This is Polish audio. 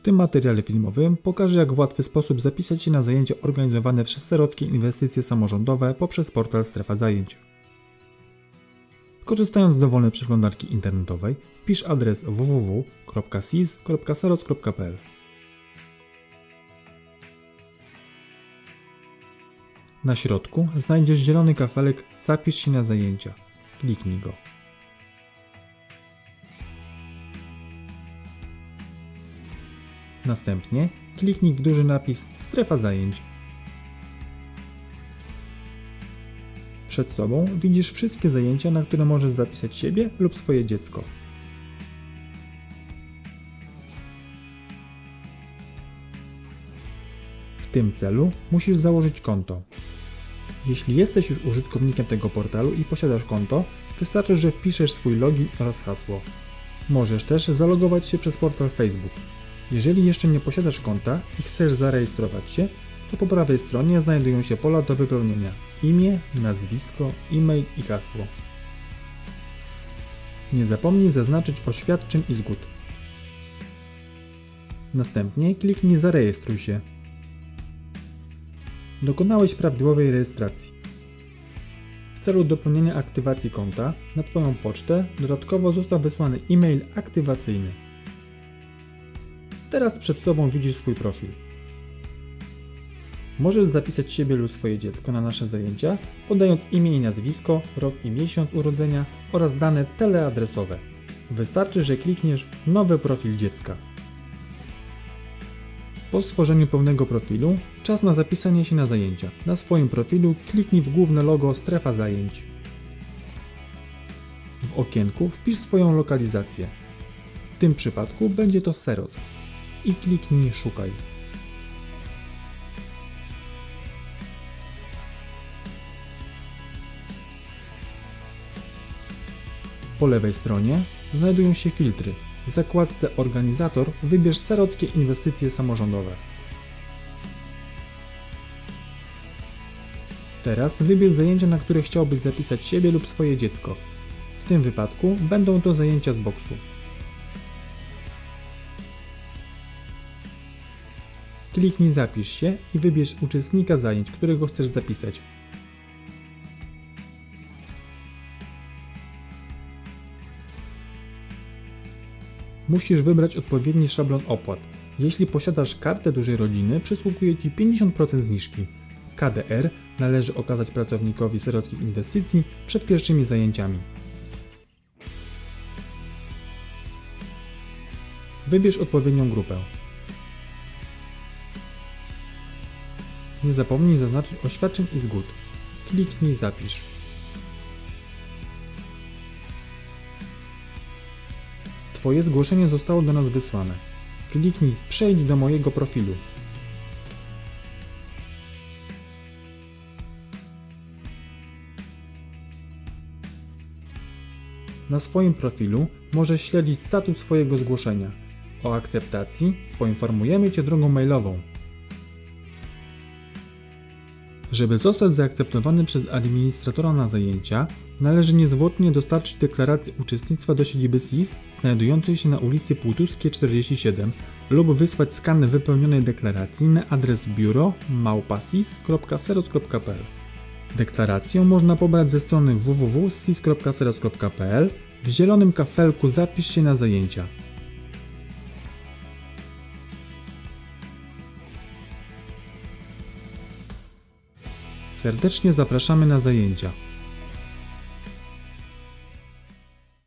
W tym materiale filmowym pokażę jak w łatwy sposób zapisać się na zajęcia organizowane przez Serockie Inwestycje Samorządowe poprzez portal Strefa Zajęć. Korzystając z dowolnej przeglądarki internetowej, wpisz adres www.sis.seroc.pl. Na środku znajdziesz zielony kafelek Zapisz się na zajęcia. Kliknij go. Następnie kliknij w duży napis Strefa zajęć. Przed sobą widzisz wszystkie zajęcia, na które możesz zapisać siebie lub swoje dziecko. W tym celu musisz założyć konto. Jeśli jesteś już użytkownikiem tego portalu i posiadasz konto, wystarczy, że wpiszesz swój login oraz hasło. Możesz też zalogować się przez portal Facebook. Jeżeli jeszcze nie posiadasz konta i chcesz zarejestrować się, to po prawej stronie znajdują się pola do wypełnienia imię, nazwisko, e-mail i hasło. Nie zapomnij zaznaczyć oświadczeń i zgód. Następnie kliknij Zarejestruj się. Dokonałeś prawidłowej rejestracji. W celu dopełnienia aktywacji konta na Twoją pocztę dodatkowo został wysłany e-mail aktywacyjny. Teraz przed sobą widzisz swój profil. Możesz zapisać siebie lub swoje dziecko na nasze zajęcia, podając imię i nazwisko, rok i miesiąc urodzenia oraz dane teleadresowe. Wystarczy, że klikniesz Nowy profil dziecka. Po stworzeniu pełnego profilu, czas na zapisanie się na zajęcia. Na swoim profilu kliknij w główne logo Strefa zajęć. W okienku wpisz swoją lokalizację. W tym przypadku będzie to Seroc. I kliknij Szukaj. Po lewej stronie znajdują się filtry. W zakładce Organizator wybierz Serockie Inwestycje Samorządowe. Teraz wybierz zajęcia, na które chciałbyś zapisać siebie lub swoje dziecko. W tym wypadku będą to zajęcia z boksu. Kliknij Zapisz się i wybierz uczestnika zajęć, którego chcesz zapisać. Musisz wybrać odpowiedni szablon opłat. Jeśli posiadasz kartę dużej rodziny, przysługuje Ci 50% zniżki. KDR należy okazać pracownikowi serockich inwestycji przed pierwszymi zajęciami. Wybierz odpowiednią grupę. Nie zapomnij zaznaczyć oświadczeń i zgód. Kliknij Zapisz. Twoje zgłoszenie zostało do nas wysłane. Kliknij Przejdź do mojego profilu. Na swoim profilu możesz śledzić status swojego zgłoszenia. O akceptacji poinformujemy Cię drogą mailową. Żeby zostać zaakceptowany przez administratora na zajęcia, należy niezwłocznie dostarczyć deklarację uczestnictwa do siedziby SIS znajdującej się na ulicy Półtuskie 47 lub wysłać skan wypełnionej deklaracji na adres biuro małpasis.seroc.pl. Deklarację można pobrać ze strony www.sis.seroc.pl w zielonym kafelku Zapisz się na zajęcia. Serdecznie zapraszamy na zajęcia.